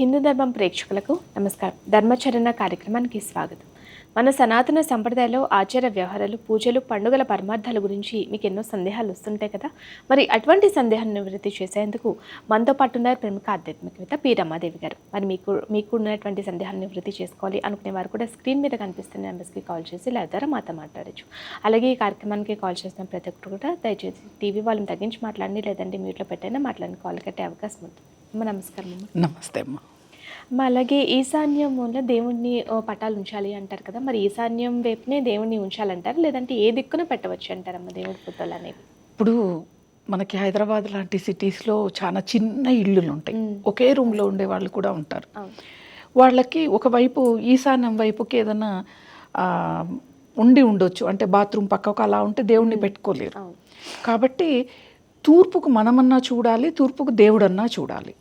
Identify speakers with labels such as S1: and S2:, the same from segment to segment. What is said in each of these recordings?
S1: హిందూ ధర్మం ప్రేక్షకులకు నమస్కారం. ధర్మచరణ కార్యక్రమానికి స్వాగతం. మన సనాతన సంప్రదాయంలో ఆచార వ్యవహారాలు పూజలు పండుగల పరమార్థాల గురించి మీకు ఎన్నో సందేహాలు వస్తుంటాయి కదా. మరి అటువంటి సందేహాన్ని నివృత్తి చేసేందుకు మనతో పాటు ఉన్నారు ప్రముఖ ఆధ్యాత్మికవేత్త పి. రమాదేవి గారు. మరి మీకు మీకు ఉన్నటువంటి సందేహాన్ని నివృత్తి చేసుకోవాలి అనుకునే వారు కూడా స్క్రీన్ మీద కనిపిస్తున్న నెంబర్స్కి కాల్ చేసి లేదా మాతో మాట్లాడచ్చు. అలాగే ఈ కార్యక్రమానికి కాల్ చేసిన ప్రతి ఒక్కరు కూడా దయచేసి టీవీ వాళ్ళని తగ్గించి మాట్లాడండి లేదంటే మ్యూట్లో పెట్టైనా మాట్లాడి కాల్ కట్టే అవకాశం ఉంది నమస్కారం
S2: నమస్తే అమ్మ.
S1: అమ్మ, అలాగే ఈశాన్యం వల్ల దేవుణ్ణి పటాలు ఉంచాలి అంటారు కదా మరి ఈశాన్యం వైపునే దేవుణ్ణి ఉంచాలంటారు? లేదంటే ఏ దిక్కున పెట్టవచ్చు అంటారమ్మ దేవుడి ఫోటోలు అనేవి?
S2: ఇప్పుడు మనకి హైదరాబాద్ లాంటి సిటీస్లో చాలా చిన్న ఇళ్ళులు ఉంటాయి. ఒకే రూమ్లో ఉండే వాళ్ళు కూడా ఉంటారు. వాళ్ళకి ఒకవైపు ఈశాన్యం వైపుకి ఏదైనా ఉండి ఉండొచ్చు. అంటే బాత్రూమ్ పక్కకు అలా ఉంటే దేవుణ్ణి పెట్టుకోలేరు. కాబట్టి తూర్పుకు మనమన్నా చూడాలి తూర్పుకు దేవుడన్నా చూడాలి.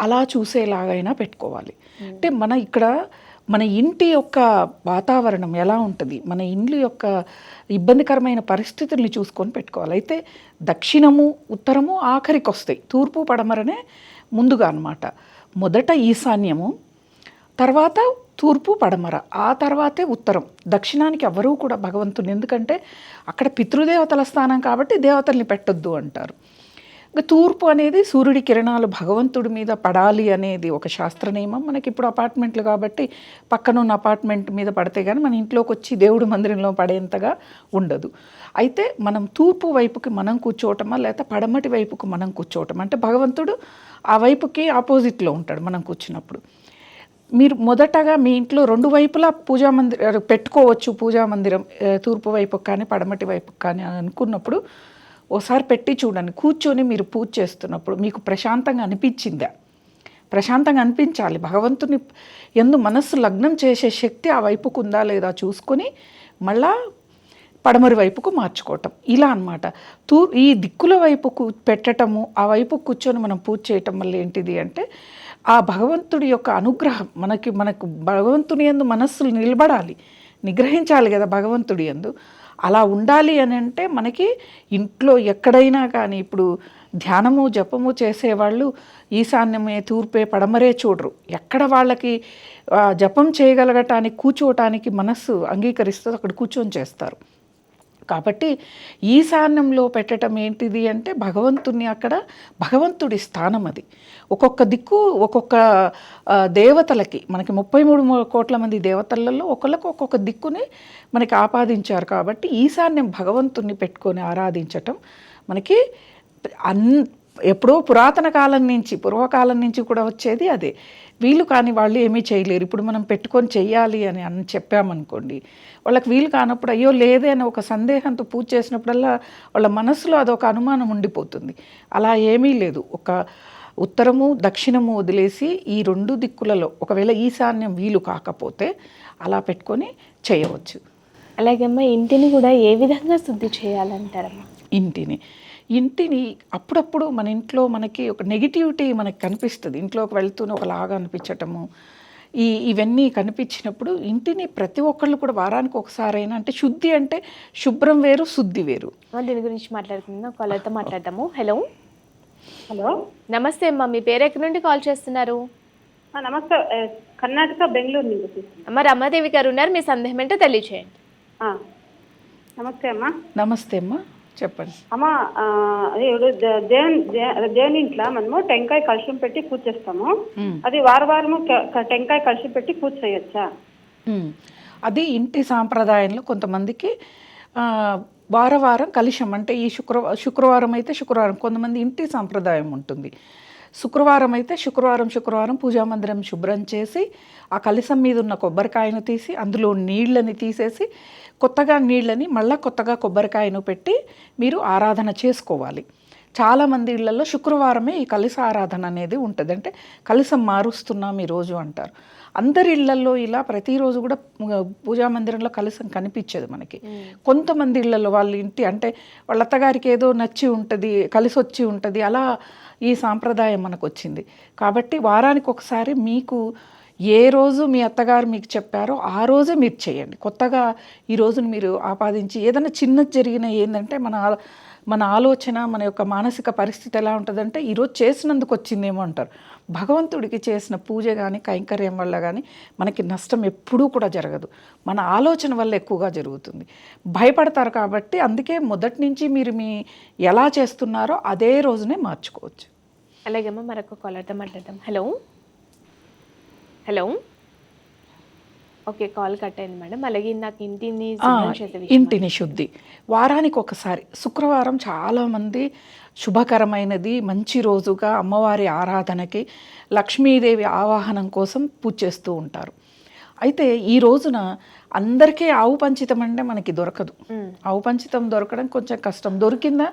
S2: అలా చూసేలాగైనా పెట్టుకోవాలి. అంటే మన ఇక్కడ మన ఇంటి యొక్క వాతావరణం ఎలా ఉంటుంది? మన ఇండ్లు యొక్క ఇబ్బందికరమైన పరిస్థితుల్ని చూసుకొని పెట్టుకోవాలి. అయితే దక్షిణము ఉత్తరము ఆఖరికి వస్తాయి తూర్పు పడమరనే ముందుగా అన్నమాట. మొదట ఈశాన్యము తర్వాత తూర్పు పడమర ఆ తర్వాతే ఉత్తరం. దక్షిణానికి ఎవరూ కూడా భగవంతుని ఎందుకంటే అక్కడ పితృదేవతల స్థానం కాబట్టి దేవతల్ని పెట్టొద్దు అంటారు. తూర్పు అనేది సూర్యుడి కిరణాలు భగవంతుడి మీద పడాలి అనేది ఒక శాస్త్ర నియమం మనకి ఇప్పుడు అపార్ట్మెంట్లు కాబట్టి పక్కన ఉన్న అపార్ట్మెంట్ మీద పడితే కానీ మన ఇంట్లోకి వచ్చి దేవుడి మందిరంలో పడేంతగా ఉండదు. అయితే మనం తూర్పు వైపుకి మనం కూర్చోవటమా లేకపోతే పడమటి వైపుకు మనం కూర్చోవటం అంటే భగవంతుడు ఆ వైపుకి ఆపోజిట్లో ఉంటాడు మనం కూర్చున్నప్పుడు. మీరు మొదటగా మీ ఇంట్లో రెండు వైపులా పూజా మందిరం పెట్టుకోవచ్చు పూజా మందిరం తూర్పు వైపుకి కానీ పడమటి వైపుకి కానీ అనుకున్నప్పుడు ఓసారి పెట్టి చూడండి. కూర్చొని మీరు పూజ చేస్తున్నప్పుడు మీకు ప్రశాంతంగా అనిపించిందా? ప్రశాంతంగా అనిపించాలి. భగవంతుని ఎందు మనస్సు లగ్నం చేసే శక్తి ఆ వైపుకు ఉందా లేదా చూసుకొని మళ్ళా పడమరి వైపుకు మార్చుకోవటం. ఇలా అన్నమాట. తూ ఈ దిక్కుల వైపుకు పెట్టటము ఆ వైపు కూర్చొని మనం పూజ చేయటం వల్ల ఏంటిది అంటే ఆ భగవంతుడి యొక్క అనుగ్రహం మనకి మనకు భగవంతుని ఎందు మనస్సులు నిలబడాలి. నిగ్రహించాలి కదా భగవంతుడి ఎందు. అలా ఉండాలి అని అంటే మనకి ఇంట్లో ఎక్కడైనా కానీ ఇప్పుడు ధ్యానము జపము చేసేవాళ్ళు ఈశాన్యమే తూర్పే పడమరే చూడరు. ఎక్కడ వాళ్ళకి జపం చేయగలగటానికి కూర్చోవటానికి మనస్సు అంగీకరిస్తుంది అక్కడ కూర్చొని చేస్తారు. కాబట్టి ఈశాన్యంలో పెట్టడం ఏంటిది అంటే భగవంతుని అక్కడ భగవంతుడి స్థానం అది. ఒక్కొక్క దిక్కు ఒక్కొక్క దేవతలకి మనకి ముప్పై మూడు కోట్ల మంది దేవతలలో ఒకళ్ళకు ఒక్కొక్క దిక్కుని మనకి ఆపాదించారు కాబట్టి ఈశాన్యం భగవంతుణ్ణి పెట్టుకొని ఆరాధించటం మనకి అన్ ఎప్పుడో పురాతన కాలం నుంచి పూర్వకాలం నుంచి కూడా వచ్చేది అదే. వీళ్ళు కాని వాళ్ళు ఏమీ చేయలేరు. ఇప్పుడు మనం పెట్టుకొని చెయ్యాలి అని అని చెప్పామనుకోండి వాళ్ళకి వీలు కానప్పుడు అయ్యో లేదే అని ఒక సందేహంతో పూజ చేసినప్పుడల్లా వాళ్ళ మనసులో అదొక అనుమానం ఉండిపోతుంది. అలా ఏమీ లేదు. ఒక ఉత్తరము దక్షిణము వదిలేసి ఈ రెండు దిక్కులలో ఒకవేళ ఈశాన్యం వీలు కాకపోతే అలా పెట్టుకొని చేయవచ్చు.
S1: అలాగే అమ్మ ఇంటిని కూడా ఏ విధంగా శుద్ధి చేయాలంటారమ్మా?
S2: ఇంటిని. ఇంటిని అప్పుడప్పుడు మన ఇంట్లో మనకి ఒక నెగిటివిటీ మనకి కనిపిస్తుంది. ఇంట్లోకి వెళ్తూనే ఒకలాగా అనిపించటము. ఈ ఇవన్నీ కనిపించినప్పుడు ఇంటిని ప్రతి ఒక్కళ్ళు కూడా వారానికి ఒకసారైనా అంటే శుద్ధి అంటే శుభ్రం వేరు శుద్ధి వేరు.
S1: దీని గురించి మాట్లాడుకుందాం కాలర్తో మాట్లాడదాము. హలో.
S3: హలో.
S1: నమస్తే అమ్మ మీ పేరు ఎక్కడి నుండి కాల్ చేస్తున్నారు?
S3: నమస్తే కర్ణాటక బెంగళూరు నుంచి.
S1: అమ్మ రమాదేవి గారు ఉన్నారు మీ సందేహం ఏంటో తెలియచేయండి.
S3: ఆ, నమస్తే అమ్మా.
S2: నమస్తే అమ్మా చెప్పండి.
S3: అమ్మ ఇప్పుడు దేవుని దేవుని ఇంట్లో మనము? టెంకాయ కలుషం పెట్టి పూజ చేస్తాము. అది వార వారము టెంకాయ కలుషం పెట్టి పూజ చేయొచ్చా.
S2: అది ఇంటి సాంప్రదాయంలో కొంతమందికి వారవారం కలిశం అంటే ఈ శుక్రవారం శుక్రవారం అయితే శుక్రవారం. కొంతమంది ఇంటి సాంప్రదాయం ఉంటుంది. శుక్రవారం అయితే శుక్రవారం శుక్రవారం పూజా మందిరం శుభ్రం చేసి ఆ కలిసం మీద ఉన్న కొబ్బరికాయను తీసి అందులో నీళ్ళని తీసేసి కొత్తగా నీళ్ళని మళ్ళీ కొత్తగా కొబ్బరికాయను పెట్టి మీరు ఆరాధన చేసుకోవాలి. చాలామంది ఇళ్ళలో శుక్రవారమే ఈ కలిస ఆరాధన అనేది ఉంటుంది. అంటే కలిసం మారుస్తున్నాం ఈరోజు అంటారు. అందరి ఇళ్ళలో ఇలా ప్రతిరోజు కూడా పూజా మందిరంలో కలశం కనిపించదు మనకి. కొంతమంది ఇళ్ళలో వాళ్ళ ఇంటి అంటే వాళ్ళ అత్తగారికి ఏదో నచ్చి ఉంటుంది కలిసి వచ్చి ఉంటుంది అలా ఈ సాంప్రదాయం మనకు వచ్చింది కాబట్టి వారానికి ఒకసారి మీకు ఏ రోజు మీ అత్తగారు మీకు చెప్పారో ఆ రోజే మీరు చేయండి. కొత్తగా ఈ రోజును మీరు ఆపాదించి ఏదైనా చిన్నది జరిగిన ఏంటంటే మన మన ఆలోచన మన యొక్క మానసిక పరిస్థితి ఎలా ఉంటుందంటే ఈరోజు చేసినందుకు వచ్చిందేమో అంటారు. భగవంతుడికి చేసిన పూజ కానీ కైంకర్యం వల్ల కానీ మనకి నష్టం ఎప్పుడూ కూడా జరగదు. మన ఆలోచన వల్ల ఎక్కువగా జరుగుతుంది. భయపడతారు కాబట్టి అందుకే మొదటి నుంచి మీరు మీ ఎలా చేస్తున్నారో అదే రోజునే మార్చుకోవచ్చు.
S1: అలాగేమో మరొక కాలర్తో మాట్లాడదాం. Hello? Hello? Okay call cut అయింది మేడం. అలాగే నాకు ఇంటిని
S2: ఇంటిని శుద్ధి. వారానికి ఒకసారి శుక్రవారం చాలామంది శుభకరమైనది మంచి రోజుగా అమ్మవారి ఆరాధనకి లక్ష్మీదేవి ఆవాహనం కోసం పూజ చేస్తూ ఉంటారు. అయితే ఈ రోజున అందరికీ ఆవు పంచితం అంటే మనకి దొరకదు. ఆవు పంచితం దొరకడం కొంచెం కష్టం. దొరికిందా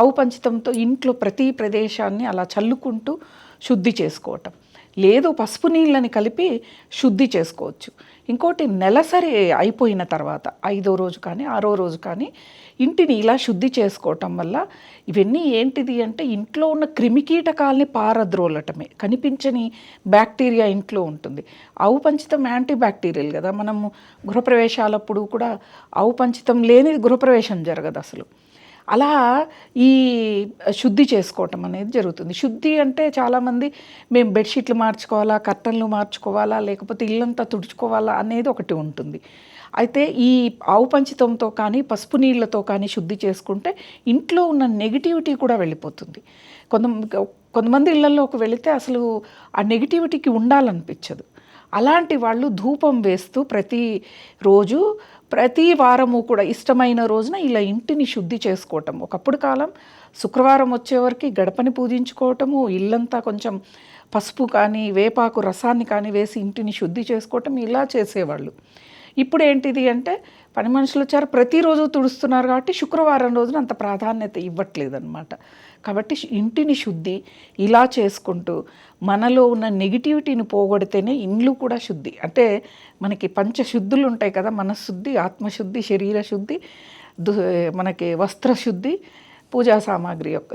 S2: ఆవు పంచితంతో ఇంట్లో ప్రతి ప్రదేశాన్ని అలా చల్లుకుంటూ శుద్ధి చేసుకోవటం. లేదు పసుపు నీళ్ళని కలిపి శుద్ధి చేసుకోవచ్చు. ఇంకోటి నెలసరి అయిపోయిన తర్వాత ఐదో రోజు కానీ ఆరో రోజు కానీ ఇంటిని ఇలా శుద్ధి చేసుకోవటం వల్ల ఇవన్నీ ఏంటిది అంటే ఇంట్లో ఉన్న క్రిమికీటకాల్ని పారద్రోలటమే. కనిపించని బ్యాక్టీరియా ఇంట్లో ఉంటుంది. ఆవు పంచితం యాంటీ బ్యాక్టీరియల్ కదా. మనము గృహప్రవేశాలప్పుడు కూడా ఆవు పంచితం లేని గృహప్రవేశం జరగదు అసలు. అలా ఈ శుద్ధి చేసుకోవటం అనేది జరుగుతుంది. శుద్ధి అంటే చాలామంది మేము బెడ్షీట్లు మార్చుకోవాలా కర్టన్లు మార్చుకోవాలా లేకపోతే ఇల్లంతా తుడుచుకోవాలా అనేది ఒకటి ఉంటుంది. అయితే ఈ ఆవు పంచితంతో కానీ పసుపు నీళ్ళతో కానీ శుద్ధి చేసుకుంటే ఇంట్లో ఉన్న నెగిటివిటీ కూడా వెళ్ళిపోతుంది. కొంత కొంతమంది ఇళ్ళలోకి వెళితే అసలు ఆ నెగిటివిటీకి ఉండాలనిపించదు. అలాంటి వాళ్ళు ధూపం వేస్తూ ప్రతి రోజు ప్రతి వారము కూడా ఇష్టమైన రోజున ఇలా ఇంటిని శుద్ధి చేసుకోవటం. ఒకప్పుడు కాలం శుక్రవారం వచ్చేవరకు గడపని పూజించుకోవటము ఇల్లంతా కొంచెం పసుపు కానీ వేపాకు రసాన్ని కానీ వేసి ఇంటిని శుద్ధి చేసుకోవటం ఇలా చేసేవాళ్ళు. ఇప్పుడు ఏంటిది అంటే పని మనుషులు వచ్చారు ప్రతిరోజు తుడుస్తున్నారు కాబట్టి శుక్రవారం రోజున అంత ప్రాధాన్యత ఇవ్వట్లేదు అనమాట కాబట్టి ఇంటిని శుద్ధి ఇలా చేసుకుంటూ మనలో ఉన్న నెగిటివిటీని పోగొడితేనే ఇండ్లు కూడా శుద్ధి. అంటే మనకి పంచశుద్ధులు ఉంటాయి కదా మనశుద్ధి ఆత్మశుద్ధి శరీర శుద్ధి దు మనకి వస్త్రశుద్ధి పూజా సామాగ్రి యొక్క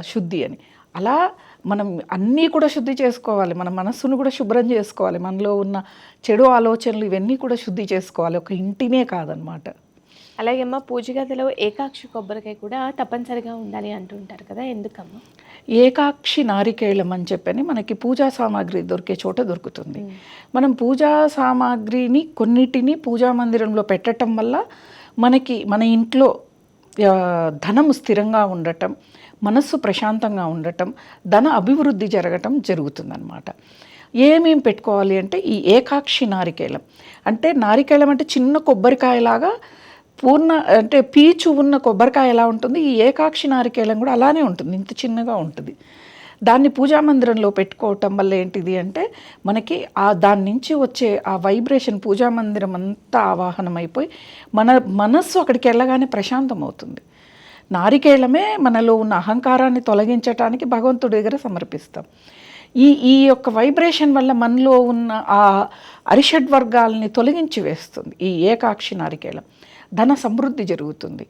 S2: శుద్ధి అని. అలా మనం అన్నీ కూడా శుద్ధి చేసుకోవాలి. మన మనస్సును కూడా శుభ్రం చేసుకోవాలి. మనలో ఉన్న చెడు ఆలోచనలు ఇవన్నీ కూడా శుద్ధి చేసుకోవాలి. ఒక ఇంటినే కాదనమాట.
S1: అలాగేమ్మా పూజ గదిలో ఏకాక్షి కొబ్బరికాయ కూడా తప్పనిసరిగా ఉండాలి అంటుంటారు కదా ఎందుకమ్మా?
S2: ఏకాక్షి నారికేళం అని చెప్పని మనకి పూజా సామాగ్రి దొరికే చోట దొరుకుతుంది. మనం పూజా సామాగ్రిని కొన్నిటిని పూజా మందిరంలో పెట్టడం వల్ల మనకి మన ఇంట్లో ధనము స్థిరంగా ఉండటం మనస్సు ప్రశాంతంగా ఉండటం ధన అభివృద్ధి జరగటం జరుగుతుందన్నమాట. ఏమేం పెట్టుకోవాలి అంటే ఈ ఏకాక్షి నారికేళం. అంటే నారికేళం అంటే చిన్న కొబ్బరికాయలాగా పూర్ణ అంటే పీచు ఉన్న కొబ్బరికాయ ఎలా ఉంటుంది? ఈ ఏకాక్షి నారికేళం కూడా అలానే ఉంటుంది ఇంత చిన్నగా ఉంటుంది. దాన్ని పూజా మందిరంలో పెట్టుకోవటం వల్ల ఏంటిది అంటే మనకి ఆ దాని నుంచి వచ్చే ఆ వైబ్రేషన్ పూజా మందిరం అంతా ఆవాహనం అయిపోయి మన మనస్సు అక్కడికి వెళ్ళగానే ప్రశాంతం అవుతుంది నారికేళమే మనలో ఉన్న అహంకారాన్ని తొలగించటానికి భగవంతుడి దగ్గర సమర్పిస్తాం. ఈ ఈ యొక్క వైబ్రేషన్ వల్ల మనలో ఉన్న ఆ అరిషడ్ వర్గాల్ని తొలగించి వేస్తుంది ఈ ఏకాక్షి నారికేళం. ధన సమృద్ధి జరుగుతుంది.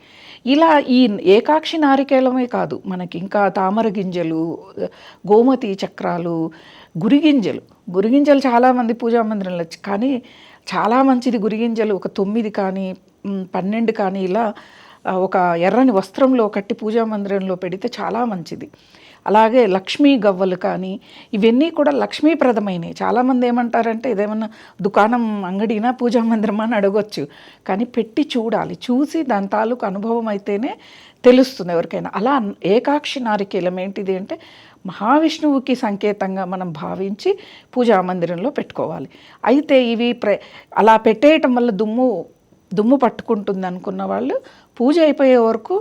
S2: ఇలా ఈ ఏకాక్షి నారికేళమే కాదు మనకి ఇంకా తామర గింజలు గోమతి చక్రాలు గురిగింజలు గురిగింజలు చాలామంది పూజా మందిరంలో వచ్చి- కానీ చాలా మంచిది గురిగింజలు ఒక తొమ్మిది కానీ పన్నెండు కానీ ఇలా ఒక ఎర్రని వస్త్రంలో కట్టి పూజా మందిరంలో పెడితే చాలా మంచిది. అలాగే లక్ష్మీ గవ్వలు కానీ ఇవన్నీ కూడా లక్ష్మీప్రదమైనవి చాలామంది ఏమంటారంటే ఇదేమన్నా దుకాణం అంగడినా పూజా మందిరమా? అని అడగొచ్చు. కానీ పెట్టి చూడాలి. చూసి దాని తాలూకు అనుభవం అయితేనే తెలుస్తుంది ఎవరికైనా. అలా ఏకాక్షి నారికేలం ఏంటిది అంటే మహావిష్ణువుకి సంకేతంగా మనం భావించి పూజా మందిరంలో పెట్టుకోవాలి. అయితే ఇవి ప్ర అలా పెట్టేయటం వల్ల దుమ్ము దుమ్ము పట్టుకుంటుంది అనుకున్న వాళ్ళు పూజ అయిపోయే వరకు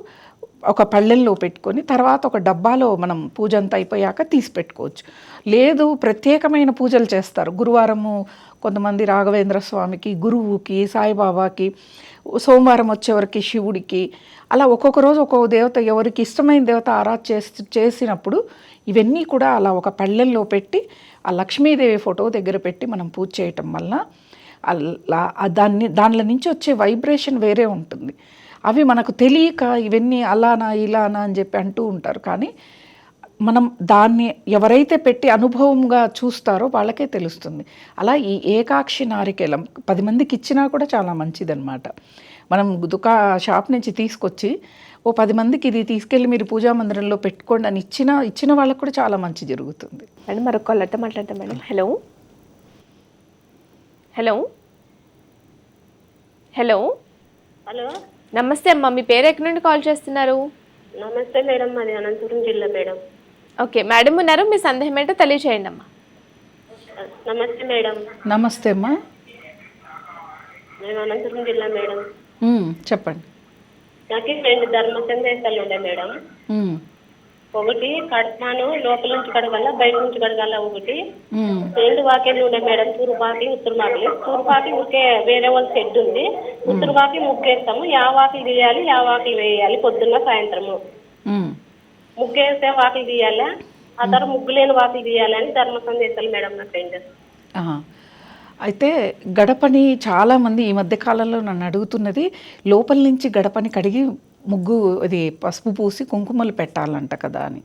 S2: ఒక పళ్ళెల్లో పెట్టుకొని తర్వాత ఒక డబ్బాలో మనం పూజ అంతా అయిపోయాక తీసి పెట్టుకోవచ్చు. లేదు ప్రత్యేకమైన పూజలు చేస్తారు. గురువారము కొంతమంది రాఘవేంద్ర స్వామికి గురువుకి సాయిబాబాకి సోమవారం వచ్చేవరకు శివుడికి అలా ఒక్కొక్క రోజు ఒక్కొక్క దేవత ఎవరికి ఇష్టమైన దేవత ఆరాధ చేసి చేసినప్పుడు ఇవన్నీ కూడా అలా ఒక పళ్ళెల్లో పెట్టి ఆ లక్ష్మీదేవి ఫోటో దగ్గర పెట్టి మనం పూజ చేయటం వల్ల అలా దాన్ని దానిలో నుంచి వచ్చే వైబ్రేషన్ వేరే ఉంటుంది. అవి మనకు తెలియక ఇవన్నీ అలానా ఇలానా అని చెప్పి అంటూ ఉంటారు. కానీ మనం దాన్ని ఎవరైతే పెట్టి అనుభవంగా చూస్తారో వాళ్ళకే తెలుస్తుంది. అలా ఈ ఏకాక్షి నారికేలం పది మందికి ఇచ్చినా కూడా చాలా మంచిదన్నమాట. మనం దుకా షాప్ నుంచి తీసుకొచ్చి ఓ పది మందికి ఇది తీసుకెళ్ళి మీరు పూజా మందిరంలో పెట్టుకోండి అని ఇచ్చిన ఇచ్చిన వాళ్ళకు కూడా చాలా మంచి జరుగుతుంది.
S1: మేడం మరొక కాలర్తో మాట్లాడతాం madam. Hello? Hello? Hello?
S4: Hello?
S1: నమస్తే అమ్మా మీ పేరు ఎక్కడి నుండి కాల్ చేస్తున్నారు?
S4: నమస్తే మేడం మాది అనంతపురం జిల్లా మేడం.
S1: ఓకే మేడం ఉన్నారు మీ సందేహం ఏంటో తెలియచేయండి అమ్మా.
S4: నమస్తే మేడం.
S2: నమస్తే అమ్మా.
S4: మేము అనంతపురం జిల్లా మేడం.
S2: చెప్పండి.
S4: నాకు రెండు ధర్మ సందేశాలు ఉండే మేడం. ఒకటి కడపాను లోపల నుంచి కడగాల బయట నుంచి కడగాల ఒకటి. రెండు వాకిలు ఉండే మేడం తూర్పాకి ఉత్తరమాకి తూర్పాకి ముక్కే వేరే వాళ్ళ షెడ్ ఉంది. ఉత్తరవాకి ముగ్గేస్తాము. యా వాకిలు తీయాలి యా వాకిలు వేయాలి పొద్దున్న సాయంత్రము. ముగ్గేస్తే వాకిలు తీయాలా? ఆ తర్వాత ముగ్గు లేని వాకిలు తీయాలని ధర్మ సందేశాలు మేడం నా ఫ్రెండ్.
S2: అయితే గడపని చాలామంది ఈ మధ్య కాలంలో నన్ను అడుగుతున్నది లోపల నుంచి గడపని కడిగి ముగ్గు అది పసుపు పూసి కుంకుమలు పెట్టాలంట కదా అని.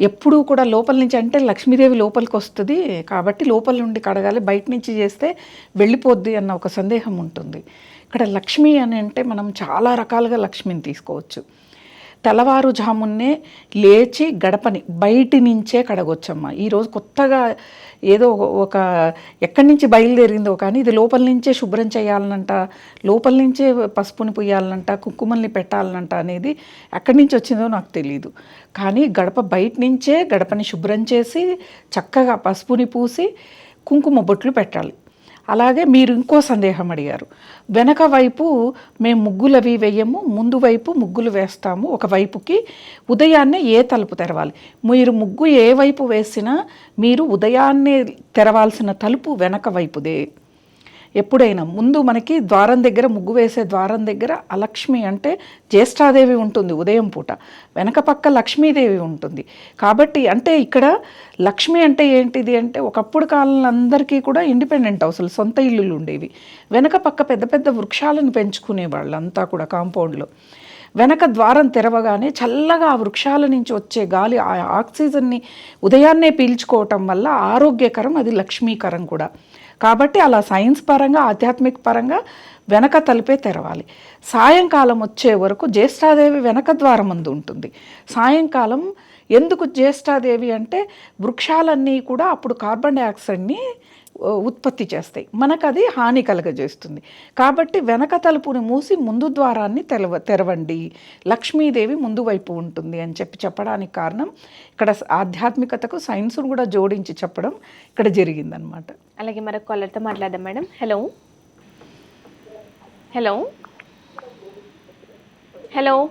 S2: ఎప్పుడూ కూడా లోపల నుంచి అంటే లక్ష్మీదేవి లోపలికి వస్తుంది కాబట్టి లోపల నుండి కడగాలి బయట నుంచి చేస్తే వెళ్ళిపోద్ది అన్న ఒక సందేహం ఉంటుంది. ఇక్కడ లక్ష్మి అని అంటే మనం చాలా రకాలుగా లక్ష్మిని తీసుకోవచ్చు. తెల్లవారుజామున్నే లేచి గడపని బయటి నుంచే కడగొచ్చమ్మ. ఈరోజు కొత్తగా ఏదో ఒక- ఒక ఎక్కడి నుంచి బయలుదేరిందో కానీ ఇది లోపల నుంచే శుభ్రం చేయాలనంట లోపల నుంచే పసుపుని పుయ్యాలనంట కుంకుమల్ని పెట్టాలనంట అనేది ఎక్కడి నుంచి వచ్చిందో నాకు తెలియదు కానీ గడప బయట నుంచే గడపని శుభ్రం చేసి చక్కగా పసుపుని పూసి కుంకుమ బొట్లు పెట్టాలి. అలాగే మీరు ఇంకో సందేహం అడిగారు. వెనక వైపు మేము ముగ్గులు అవి వేయము ముందు వైపు ముగ్గులు వేస్తాము ఒక వైపుకి ఉదయాన్నే ఏ తలుపు తెరవాలి? మీరు ముగ్గు ఏ వైపు వేసినా మీరు ఉదయాన్నే తెరవాల్సిన తలుపు వెనక వైపుదే. ఎప్పుడైనా. ముందు మనకి ద్వారం దగ్గర ముగ్గు వేసే ద్వారం దగ్గర అలక్ష్మి అంటే జ్యేష్ఠాదేవి ఉంటుంది ఉదయం పూట. వెనక పక్క లక్ష్మీదేవి ఉంటుంది. కాబట్టి అంటే ఇక్కడ లక్ష్మి అంటే ఏంటిది అంటే ఒకప్పుడు కాలంలో అందరికీ కూడా ఇండిపెండెంట్ హౌసులు సొంత ఇల్లులు ఉండేవి. వెనక పక్క పెద్ద పెద్ద వృక్షాలను పెంచుకునేవాళ్ళు అంతా కూడా కాంపౌండ్లో. వెనక ద్వారం తెరవగానే చల్లగా ఆ వృక్షాల నుంచి వచ్చే గాలి ఆ ఆక్సిజన్ని ఉదయాన్నే పీల్చుకోవటం వల్ల ఆరోగ్యకరం అది లక్ష్మీకరం కూడా. కాబట్టి అలా సైన్స్ పరంగా ఆధ్యాత్మిక పరంగా వెనక తలిపే తెరవాలి. సాయంకాలం వచ్చే వరకు జ్యేష్ఠాదేవి వెనక ద్వారం ముందు ఉంటుంది. సాయంకాలం ఎందుకు జ్యేష్ఠాదేవి అంటే వృక్షాలన్నీ కూడా అప్పుడు కార్బన్ డైఆక్సైడ్ని ఉత్పత్తి చేస్తాయి. మనకు అది హాని కలగజేస్తుంది. కాబట్టి వెనక తలుపుని మూసి ముందు ద్వారాన్ని తెరవ తెరవండి. లక్ష్మీదేవి ముందు వైపు ఉంటుంది అని చెప్పి చెప్పడానికి కారణం ఇక్కడ ఆధ్యాత్మికతకు సైన్స్ను కూడా జోడించి చెప్పడం ఇక్కడ జరిగిందనమాట
S1: అలాగే మరొక కాలర్తో మాట్లాడదాం madam. Hello. Hello. Hello.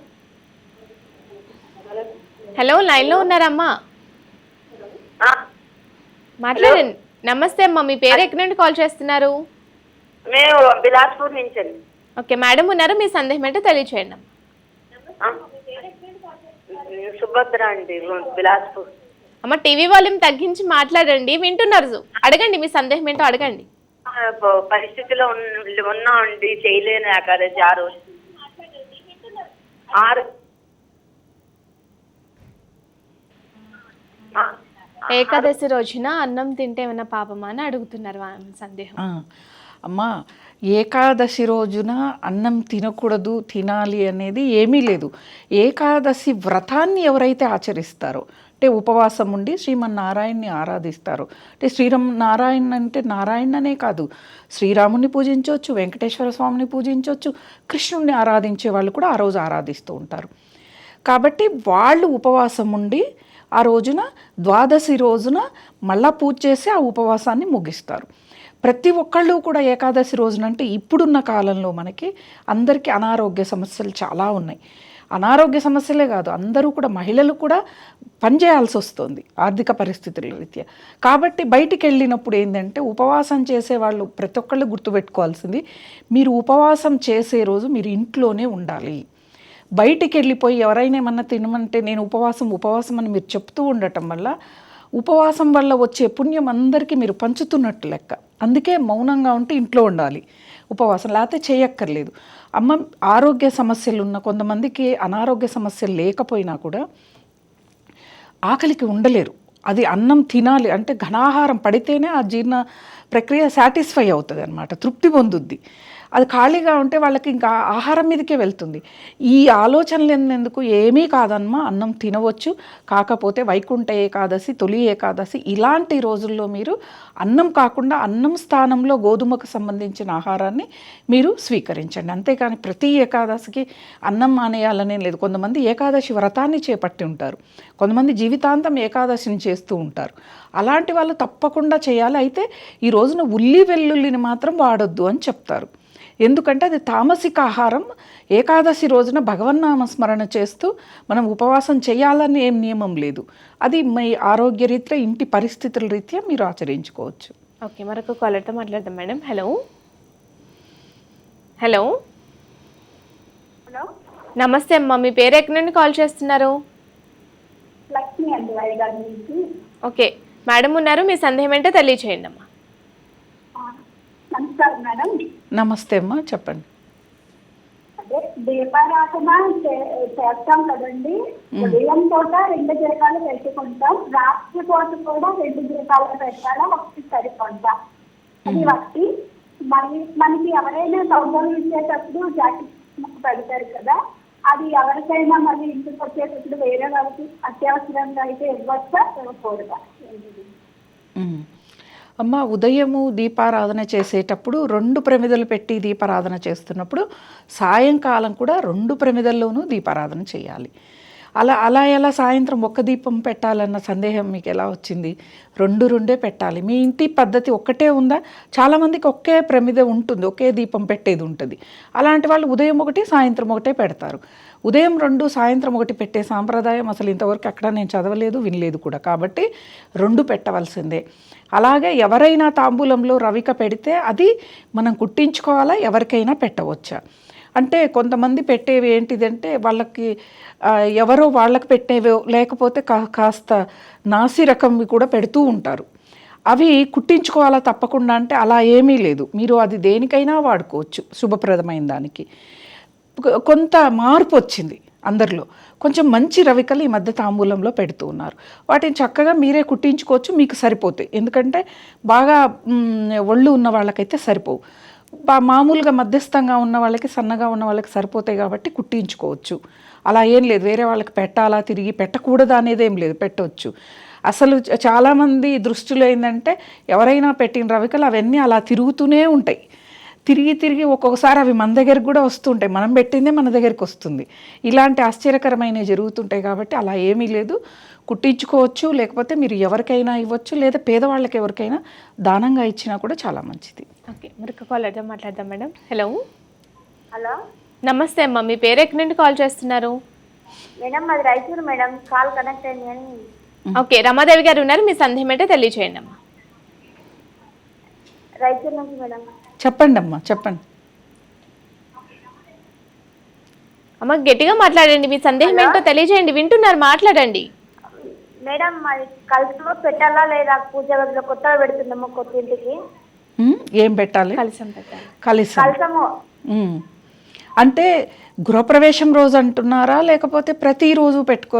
S1: Hello లైన్లో ఉన్నారమ్మా మాట్లాడండి. నమస్తే అమ్మా మీ పేరు ఎక్కడి నుండి కాల్ చేస్తున్నారు?
S4: మేము బిలాస్పూర్ నుంచి అండి
S1: ఓకే మేడం ఉన్నారు? మీ సందేహం ఏంటో తెలియచేయండి
S4: సుభద్ర అండి బిలాస్పూర్.
S1: అమ్మ టీవీ వాల్యూమ్ తగ్గించి మాట్లాడండి వింటున్నారు అడగండి మీ సందేహం ఏంటో అడగండి.
S4: పరిస్థితిలో ఉన్నామండి చేయలేని ఏకాదశి ఆ ఆరు. ఆ,
S1: ఏకాదశి రోజున అన్నం తింటే ఏమైనా పాపమా అని అడుగుతున్నారు సందేహం.
S2: అమ్మా ఏకాదశి రోజున అన్నం తినకూడదు తినాలి అనేది ఏమీ లేదు. ఏకాదశి వ్రతాన్ని ఎవరైతే ఆచరిస్తారో అంటే ఉపవాసం ఉండి శ్రీమన్నారాయణ్ణి ఆరాధిస్తారు. అంటే శ్రీరామ్ నారాయణ అంటే నారాయణనే కాదు. శ్రీరాముని పూజించవచ్చు వెంకటేశ్వర స్వామిని పూజించవచ్చు కృష్ణుడిని ఆరాధించే వాళ్ళు కూడా ఆ రోజు ఆరాధిస్తూ ఉంటారు. కాబట్టి వాళ్ళు ఉపవాసం ఉండి ఆ రోజున ద్వాదశి రోజున మళ్ళా పూజ చేసి ఆ ఉపవాసాన్ని ముగిస్తారు. ప్రతి ఒక్కళ్ళు కూడా ఏకాదశి రోజున అంటే ఇప్పుడున్న కాలంలో మనకి అందరికీ అనారోగ్య సమస్యలు చాలా ఉన్నాయి. అనారోగ్య సమస్యలే కాదు అందరూ కూడా మహిళలు కూడా పనిచేయాల్సి వస్తుంది ఆర్థిక పరిస్థితుల రీత్యా. కాబట్టి బయటికి వెళ్ళినప్పుడు ఏంటంటే ఉపవాసం చేసే వాళ్ళు ప్రతి ఒక్కళ్ళు గుర్తుపెట్టుకోవాల్సింది మీరు ఉపవాసం చేసే రోజు మీరు ఇంట్లోనే ఉండాలి. బయటికి వెళ్ళిపోయి ఎవరైనా ఏమన్నా తినమంటే నేను ఉపవాసం ఉపవాసం అని మీరు చెప్తూ ఉండటం వల్ల ఉపవాసం వల్ల వచ్చే పుణ్యం అందరికీ మీరు పంచుతున్నట్టు లెక్క. అందుకే మౌనంగా ఉంటే ఇంట్లో ఉండాలి. ఉపవాసం లేకపోతే చేయక్కర్లేదు. అమ్మ ఆరోగ్య సమస్యలు ఉన్న కొంతమందికి అనారోగ్య సమస్యలు లేకపోయినా కూడా ఆకలికి ఉండలేరు. అది అన్నం తినాలి అంటే ఘనాహారం పడితేనే ఆ జీర్ణ ప్రక్రియ సాటిస్ఫై అవుతుంది అనమాట తృప్తి పొందుద్ది. అది ఖాళీగా ఉంటే వాళ్ళకి ఇంకా ఆహారం మీదకే వెళ్తుంది. ఈ ఆలోచనలు ఎందుకు ఏమీ కాదమ్మా అన్నం తినవచ్చు కాకపోతే వైకుంఠ ఏకాదశి తొలి ఏకాదశి ఇలాంటి రోజుల్లో మీరు అన్నం కాకుండా అన్నం స్థానంలో గోధుమకు సంబంధించిన ఆహారాన్ని మీరు స్వీకరించండి. అంతేకాని ప్రతి ఏకాదశికి అన్నం మానేయాలనే లేదు. కొంతమంది ఏకాదశి వ్రతాన్ని చేపట్టి ఉంటారు. కొంతమంది జీవితాంతం ఏకాదశిని చేస్తూ ఉంటారు. అలాంటి వాళ్ళు తప్పకుండా చేయాలి. అయితే ఈ రోజున ఉల్లి వెల్లుల్లిని మాత్రం వాడొద్దు అని చెప్తారు. ఎందుకంటే అది తామసిక ఆహారం. ఏకాదశి రోజున భగవన్నామ స్మరణ చేస్తూ మనం ఉపవాసం చేయాలని ఏం నియమం లేదు. అది మీ ఆరోగ్య రీత్యా ఇంటి పరిస్థితుల రీత్యా మీరు ఆచరించుకోవచ్చు.
S1: ఓకే మరొక కాలర్తో మాట్లాడదాం మేడం. హలో. హలో.
S5: హలో.
S1: నమస్తే అమ్మా మీ పేరు ఎక్కడి నుండి కాల్ చేస్తున్నారు?
S5: లక్ష్మి అండి
S1: ఓకే మేడం ఉన్నారు. మీ సందేహం ఏంటో తెలియచేయండి అమ్మా.
S5: నమస్కారం మేడం.
S2: నమస్తే అమ్మా చెప్పండి.
S5: అదే దీపారాధన చేస్తాం కదండి. ఉదయం పూట రెండు దీపాలు పెట్టుకుంటాం. రాత్రి పూట కూడా రెండు దీపాలు పెట్టాలా ఒకటి సరిపోతా అది ఒకటి మరి మనకి ఎవరైనా సౌకర్యం ఇచ్చేటప్పుడు జాకెట్ పెడతారు కదా అది ఎవరికైనా మళ్ళీ ఇంటికి వచ్చేటప్పుడు వేరే వాళ్ళకి అత్యవసరంగా అయితే ఇవ్వచ్చా ఇవ్వకూడదా.
S2: అమ్మ ఉదయము దీపారాధన చేసేటప్పుడు రెండు ప్రమిదలు పెట్టి దీపారాధన చేస్తున్నప్పుడు సాయంకాలం కూడా రెండు ప్రమిదల్లోనూ దీపారాధన చేయాలి. అలా అలా ఎలా సాయంత్రం ఒక్క దీపం పెట్టాలన్న సందేహం మీకు ఎలా వచ్చింది? రెండు రెండే పెట్టాలి. మీ ఇంటి పద్ధతి ఒక్కటే ఉందా? చాలామందికి ఒకే ప్రమిద ఉంటుంది ఒకే దీపం పెట్టేది ఉంటుంది. అలాంటి వాళ్ళు ఉదయం ఒకటి సాయంత్రం ఒకటే పెడతారు. ఉదయం రెండు సాయంత్రం ఒకటి పెట్టే సాంప్రదాయం అసలు ఇంతవరకు ఎక్కడ నేను చదవలేదు వినలేదు కూడా. కాబట్టి రెండు పెట్టవలసిందే. అలాగే ఎవరైనా తాంబూలంలో రవిక పెడితే అది మనం కుట్టించుకోవాలా ఎవరికైనా పెట్టవచ్చా? అంటే కొంతమంది పెట్టేవి ఏంటిదంటే వాళ్ళకి ఎవరో వాళ్ళకి పెట్టేవో లేకపోతే కా కాస్త నాసి రకంవి కూడా పెడుతూ ఉంటారు. అవి కుట్టించుకోవాలా తప్పకుండా అంటే అలా ఏమీ లేదు. మీరు అది దేనికైనా వాడుకోవచ్చు శుభప్రదమైన దానికి. కొంత మార్పు వచ్చింది అందరిలో. కొంచెం మంచి రవికలు ఈ మధ్య తాంబూలంలో పెడుతూ ఉన్నారు. వాటిని చక్కగా మీరే కుట్టించుకోవచ్చు మీకు సరిపోతాయి. ఎందుకంటే బాగా ఒళ్ళు ఉన్న వాళ్ళకైతే సరిపోవు. బా మామూలుగా మధ్యస్థంగా ఉన్న వాళ్ళకి సన్నగా ఉన్న వాళ్ళకి సరిపోతాయి కాబట్టి కుట్టించుకోవచ్చు. అలా ఏం లేదు. వేరే వాళ్ళకి పెట్టాలా తిరిగి పెట్టకూడదా అనేది ఏం లేదు. పెట్టవచ్చు అసలు చాలామంది దృష్టిలో ఏంటంటే ఎవరైనా పెట్టిన రవికలు అవన్నీ అలా తిరుగుతూనే ఉంటాయి. తిరిగి తిరిగి ఒక్కొక్కసారి అవి మన దగ్గరికి కూడా వస్తుంటాయి. మనం పెట్టిందే మన దగ్గరికి వస్తుంది. ఇలాంటి ఆశ్చర్యకరమైనవి జరుగుతుంటాయి కాబట్టి అలా ఏమీ లేదు. కుట్టించుకోవచ్చు లేకపోతే మీరు ఎవరికైనా ఇవ్వచ్చు లేదా పేదవాళ్ళకి ఎవరికైనా దానంగా ఇచ్చినా కూడా చాలా మంచిది.
S1: ఓకే మరొక కాలర్తో మాట్లాడదాం మేడం. Hello
S5: hello?
S1: నమస్తే అమ్మా మీ పేరు ఎక్కడి నుండి కాల్ చేస్తున్నారు?
S5: మేడం మాది రాయచూరు మేడం. కాల్ కనెక్ట్ అయింది
S1: ఓకే రమాదేవి గారు ఉన్నారు. మీ సందేహం ఏంటో తెలియచేయండి అమ్మా.
S5: రాయచూరు నుంచి మేడం.
S2: చెప్పండి అమ్మా చెప్పండి.
S1: అమ్మ గట్టిగా మాట్లాడండి మీ సందేహం ఏంటో తెలియజేయండి వింటున్నారు మాట్లాడండి.
S5: మేడం మరి కలుసులో పెట్టాలా లేదా పూజ గదిలో కొత్తగా పెడుతున్నాము కొత్త ఇంటికి?
S2: ఏం పెట్టాలి?
S1: కలిసం పెట్టాలి.
S2: కలిసం.
S5: కలసము.
S2: అంటే గృహప్రవేశం రోజు అంటున్నారా లేకపోతే ప్రతిరోజు పెట్టుకో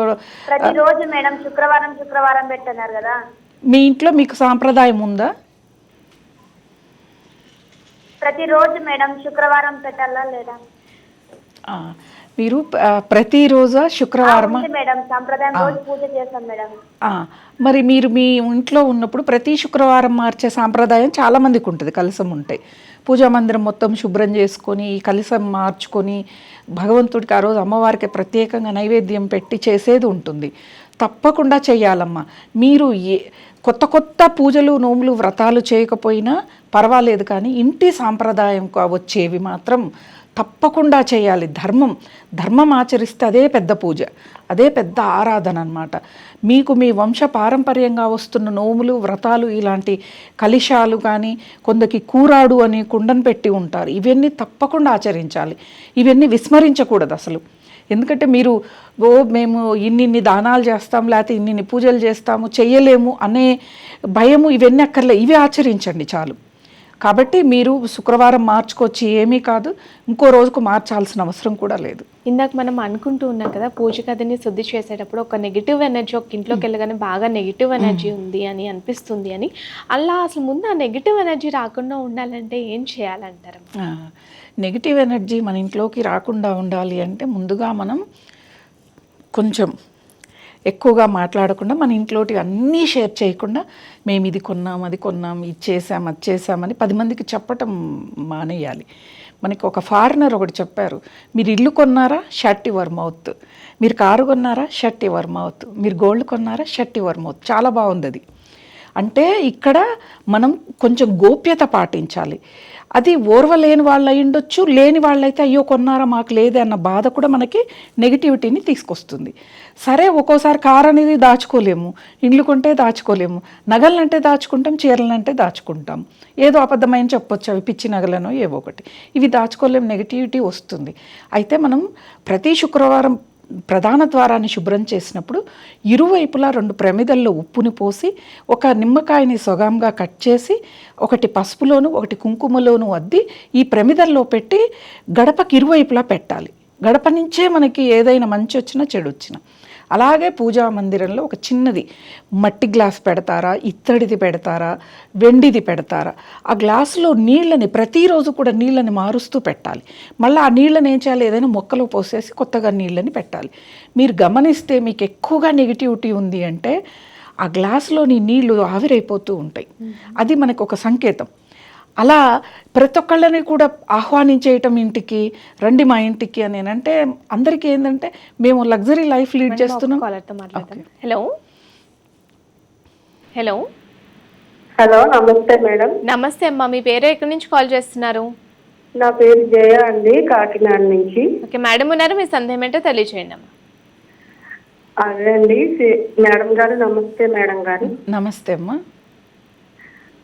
S5: ప్రతిరోజు మేడం శుక్రవారం శుక్రవారం పెట్టన్నారు కదా.
S2: మీ ఇంట్లో మీకు సాంప్రదాయం ఉందా?
S5: ప్రతిరోజు మేడం శుక్రవారం పెట్టాలా లేదా?
S2: మీరు ప్రతిరోజు శుక్రవారమా?
S5: ఉంది మేడం సంప్రదాయం రోజు పూజ చేస్తాం మేడం.
S2: ఆ, మరి మీరు మీ ఇంట్లో ఉన్నప్పుడు ప్రతి శుక్రవారం మార్చే సాంప్రదాయం చాలా మందికి ఉంటుంది కలసం ఉంటాయి పూజా మందిరం మొత్తం శుభ్రం చేసుకొని ఈ కలసం మార్చుకొని భగవంతుడికి ఆ రోజు అమ్మవారికి ప్రత్యేకంగా నైవేద్యం పెట్టి చేసేది ఉంటుంది. తప్పకుండా చేయాలమ్మా మీరు ఏ కొత్త కొత్త పూజలు నోములు వ్రతాలు చేయకపోయినా పర్వాలేదు కానీ ఇంటి సాంప్రదాయం కా- వచ్చేవి మాత్రం తప్పకుండా చేయాలి. ధర్మం ధర్మం ఆచరిస్తే అదే పెద్ద పూజ అదే పెద్ద ఆరాధన అన్నమాట. మీకు మీ వంశ పారంపర్యంగా వస్తున్న నోములు వ్రతాలు ఇలాంటి కలిశాలు కానీ కొందరికి కూరాడు అని కుండను పెట్టి ఉంటారు. ఇవన్నీ తప్పకుండా ఆచరించాలి. ఇవన్నీ విస్మరించకూడదు అసలు. ఎందుకంటే మీరు ఓ మేము ఇన్నిన్ని దానాలు చేస్తాం లేకపోతే ఇన్నిన్ని పూజలు చేస్తాము చెయ్యలేము అనే భయము ఇవన్నీ అక్కర్లే. ఇవి ఆచరించండి చాలు. కాబట్టి మీరు శుక్రవారం మార్చుకొచ్చి ఏమీ కాదు ఇంకో రోజుకు మార్చాల్సిన అవసరం కూడా లేదు.
S1: ఇందాక మనం అనుకుంటూ ఉన్నాం కదా పూజ గదిని శుద్ధి చేసేటప్పుడు ఒక నెగిటివ్ ఎనర్జీ ఒక ఇంట్లోకి వెళ్ళగానే బాగా నెగిటివ్ ఎనర్జీ ఉంది అని అనిపిస్తుంది అని. అలా అసలు ముందు ఆ నెగిటివ్ ఎనర్జీ రాకుండా ఉండాలంటే ఏం చేయాలంటారు?
S2: నెగిటివ్ ఎనర్జీ మన ఇంట్లోకి రాకుండా ఉండాలి అంటే ముందుగా మనం కొంచెం ఎక్కువగా మాట్లాడకుండా మన ఇంట్లోటి అన్నీ షేర్ చేయకుండా మేము ఇది కొన్నాం అది కొన్నాం ఇది చేసాం అది చేసామని పది మందికి చెప్పటం మానేయాలి. మనకి ఒక ఫారినర్ ఒకటి చెప్పారు మీరు ఇల్లు కొన్నారా? Shut your mouth. మీరు కారు కొన్నారా? Shut your mouth. మీరు గోల్డ్ కొన్నారా? Shut your mouth. చాలా బాగుంది అది. అంటే ఇక్కడ మనం కొంచెం గోప్యత పాటించాలి. అది ఓర్వలేని వాళ్ళు అయి ఉండొచ్చు లేని వాళ్ళైతే అయ్యో కొన్నారా మాకు లేదే అన్న బాధ కూడా మనకి నెగిటివిటీని తీసుకొస్తుంది. సరే ఒక్కోసారి కార్ అనేది దాచుకోలేము ఇండ్లు కొంటే దాచుకోలేము నగలంటే దాచుకుంటాం చీరలంటే దాచుకుంటాం. ఏదో అబద్ధమైన చెప్పొచ్చు అవి పిచ్చి నగలను ఏవో ఒకటి. ఇవి దాచుకోలేము నెగిటివిటీ వస్తుంది. అయితే మనం ప్రతి శుక్రవారం ప్రధాన ద్వారాన్ని శుభ్రం చేసినప్పుడు ఇరువైపులా రెండు ప్రమిదల్లో ఉప్పుని పోసి ఒక నిమ్మకాయని సొగంగా కట్ చేసి ఒకటి పసుపులోను ఒకటి కుంకుమలోను అద్ది ఈ ప్రమిదల్లో పెట్టి గడపకి ఇరువైపులా పెట్టాలి. గడప నుంచే మనకి ఏదైనా మంచి వచ్చినా చెడు వచ్చినా అలాగే పూజా మందిరంలో ఒక చిన్నది మట్టి గ్లాస్ పెడతారా ఇత్తడిది పెడతారా వెండిది పెడతారా. ఆ గ్లాసులో నీళ్ళని ప్రతిరోజు కూడా నీళ్ళని మారుస్తూ పెట్టాలి. మళ్ళీ ఆ నీళ్ళని ఏం చేయాలి? ఏదైనా మొక్కలో పోసేసి కొత్తగా నీళ్ళని పెట్టాలి. మీరు గమనిస్తే మీకు ఎక్కువగా నెగిటివిటీ ఉంది అంటే ఆ గ్లాసులోని నీళ్ళు ఆవిరైపోతూ ఉంటాయి. అది మనకు ఒక సంకేతం. అలా ప్రతి ఒక్కళ్ళని కూడా ఆహ్వానించేయటం ఇంటికి రండి మా ఇంటికి అని అంటే అందరికీ ఏంటంటే మేము లగ్జరీ లైఫ్ లీడ్ చేస్తున్నాం.
S1: హలో. హలో.
S3: హలో నమస్తే మేడం.
S1: నమస్తే అమ్మా మీ పేరు ఎక్కడి నుంచి కాల్ చేస్తున్నారు?
S3: నా పేరు జయ అండి కాకినాడ నుంచి.
S1: ఓకే మేడం ఉన్నారు మీ సందేహం ఏంటో తెలియచేయండి అమ్మా.
S3: అదే అండి మేడం గారు నమస్తే మేడం గారు.
S2: నమస్తే అమ్మా.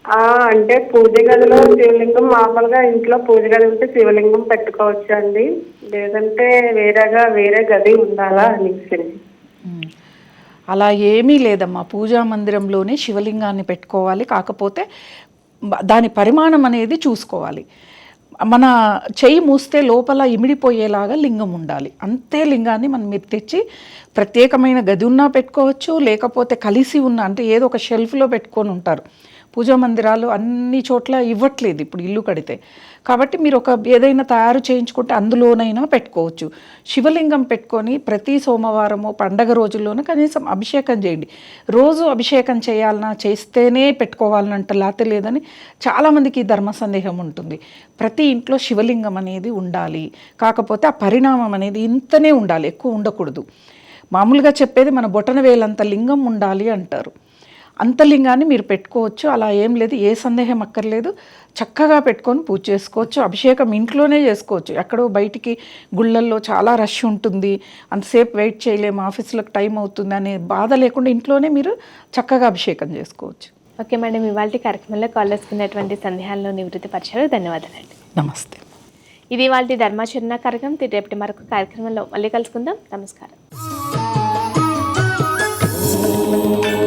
S3: అంటే పూజ గదిలో శివలింగం మామూలుగా ఇంట్లో పూజ గది ఉంటే శివలింగం పెట్టుకోవచ్చు అండి లేదంటే వేరేగా వేరే గది ఉండాలా అనేసి
S2: అలా ఏమీ లేదమ్మా. పూజా మందిరంలోనే శివలింగాన్ని పెట్టుకోవాలి. కాకపోతే దాని పరిమాణం అనేది చూసుకోవాలి. మన చెయ్యి మూస్తే లోపల ఇమిడిపోయేలాగా లింగం ఉండాలి. అంతే లింగాన్ని మనం మీరు తెచ్చి ప్రత్యేకమైన గది ఉన్నా పెట్టుకోవచ్చు లేకపోతే కలిసి ఉన్న అంటే ఏదో ఒక షెల్ఫ్లో పెట్టుకొని ఉంటారు. పూజా మందిరాలు అన్ని చోట్ల ఇవ్వట్లేదు ఇప్పుడు ఇల్లు కడితే. కాబట్టి మీరు ఒక ఏదైనా తయారు చేయించుకుంటే అందులోనైనా పెట్టుకోవచ్చు. శివలింగం పెట్టుకొని ప్రతి సోమవారము పండగ రోజుల్లోనూ కనీసం అభిషేకం చేయండి. రోజు అభిషేకం చేయాలన్నా చేస్తేనే పెట్టుకోవాలనంట లేతే లేదని చాలామందికి ధర్మ సందేహం ఉంటుంది. ప్రతి ఇంట్లో శివలింగం అనేది ఉండాలి. కాకపోతే ఆ పరిణామం అనేది ఇంతనే ఉండాలి. ఎక్కువ ఉండకూడదు. మామూలుగా చెప్పేది మన బొటన వేలంత లింగం ఉండాలి అంటారు. అంతలింగాన్ని మీరు పెట్టుకోవచ్చు. అలా ఏం లేదు. ఏ సందేహం అక్కర్లేదు. చక్కగా పెట్టుకొని పూజ చేసుకోవచ్చు. అభిషేకం ఇంట్లోనే చేసుకోవచ్చు. ఎక్కడో బయటికి గుళ్ళల్లో చాలా రష్ ఉంటుంది. అంతసేపు వెయిట్ చేయలేము. ఆఫీసులకు టైం అవుతుంది అనే బాధ లేకుండా ఇంట్లోనే మీరు చక్కగా అభిషేకం చేసుకోవచ్చు.
S1: Okay madam. ఇవాళ కార్యక్రమంలో కాల్ చేసుకున్నటువంటి సందేహాల్లో నివృత్తి పరిచారు ధన్యవాదాలండి.
S2: నమస్తే.
S1: ఇది వాళ్ళ ధర్మాచరణ కార్యక్రమం. రేపటి మరొక కార్యక్రమంలో మళ్ళీ కలుసుకుందాం. నమస్కారం.